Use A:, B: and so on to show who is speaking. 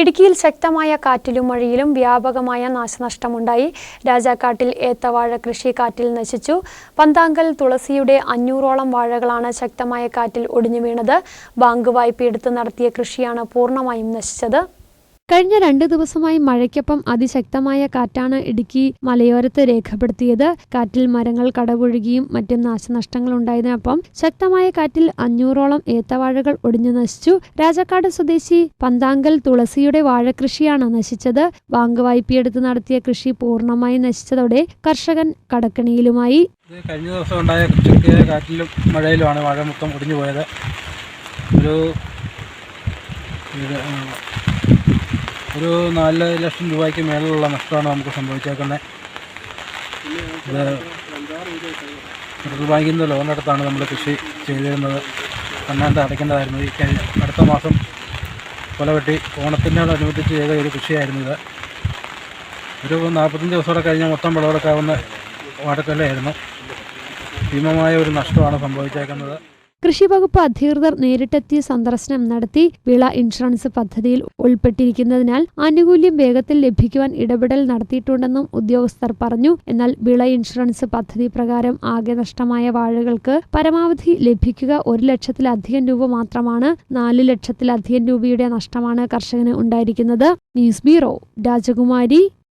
A: ഇടുക്കിയിൽ ശക്തമായ കാറ്റിലും മഴയിലും വ്യാപകമായ നാശനഷ്ടമുണ്ടായി. രാജാക്കാട്ടിൽ ഏത്തവാഴ കൃഷി കാറ്റിൽ നശിച്ചു. പന്താങ്കൽ തുളസിയുടെ അഞ്ഞൂറോളം വാഴകളാണ് ശക്തമായ കാറ്റിൽ ഒടിഞ്ഞു വീണത്. ബാങ്ക് വായ്പയെടുത്ത് നടത്തിയ കൃഷിയാണ് പൂർണമായും നശിച്ചത്. കഴിഞ്ഞ രണ്ട് ദിവസമായി മഴയ്ക്കൊപ്പം അതിശക്തമായ കാറ്റാണ് ഇടുക്കി മലയോരത്ത് രേഖപ്പെടുത്തിയത്. കാറ്റിൽ മരങ്ങൾ കടപുഴുകിയും മറ്റും നാശനഷ്ടങ്ങൾ ഉണ്ടായതിനൊപ്പം ശക്തമായ കാറ്റിൽ അഞ്ഞൂറോളം ഏത്തവാഴകൾ ഒടിഞ്ഞു നശിച്ചു. രാജാക്കാട് സ്വദേശി പന്താങ്കൽ തുളസിയുടെ വാഴകൃഷിയാണ് നശിച്ചത്. ബാങ്ക് വായ്പയെടുത്ത് നടത്തിയ കൃഷി പൂർണമായി നശിച്ചതോടെ കർഷകൻ കടക്കണിയിലുമായി.
B: കഴിഞ്ഞ ദിവസം ഉണ്ടായ കാറ്റിലും മഴയിലുമാണ് മഴ മൊത്തം ഒടിഞ്ഞു പോയത്. ഒരു ഒരു നാല് ലക്ഷം രൂപയ്ക്ക് മേലുള്ള നഷ്ടമാണ് നമുക്ക് സംഭവിച്ചേക്കുന്നത് ഇത് ഫെഡറൽ ബാങ്കിൽ നിന്ന് നമ്മൾ കൃഷി ചെയ്തിരുന്നത്. പന്നാണ്ട് അടയ്ക്കേണ്ടതായിരുന്നു. ഈ കഴിഞ്ഞ അടുത്ത മാസം കൊലവെട്ടി ഓണത്തിനോടനുബന്ധിച്ച് ചെയ്ത ഒരു കൃഷിയായിരുന്നു ഇത്. ഒരു നാൽപ്പത്തഞ്ച് ദിവസത്തോടെ കഴിഞ്ഞാൽ മൊത്തം വിളവെടുക്കാവുന്ന വാടക്കല്ലായിരുന്നു ഭീമമായ ഒരു നഷ്ടമാണ് സംഭവിച്ചേക്കുന്നത്.
A: കൃഷിവകുപ്പ് അധികൃതർ നേരിട്ടെത്തി സന്ദർശനം നടത്തി വിള ഇൻഷുറൻസ് പദ്ധതിയിൽ ഉൾപ്പെട്ടിരിക്കുന്നതിനാൽ ആനുകൂല്യം വേഗത്തിൽ ലഭിക്കുവാൻ ഇടപെടൽ നടത്തിയിട്ടുണ്ടെന്നും ഉദ്യോഗസ്ഥർ പറഞ്ഞു. എന്നാൽ വിള ഇൻഷുറൻസ് പദ്ധതി പ്രകാരം ആകെ നഷ്ടമായ വാഴകൾക്ക് പരമാവധി ലഭിക്കുക ഒരു ലക്ഷത്തിലധികം രൂപ മാത്രമാണ് നാല് ലക്ഷത്തിലധികം രൂപയുടെ നഷ്ടമാണ് കർഷകന് ഉണ്ടായിരിക്കുന്നത്. ന്യൂസ് ബ്യൂറോ രാജകുമാരി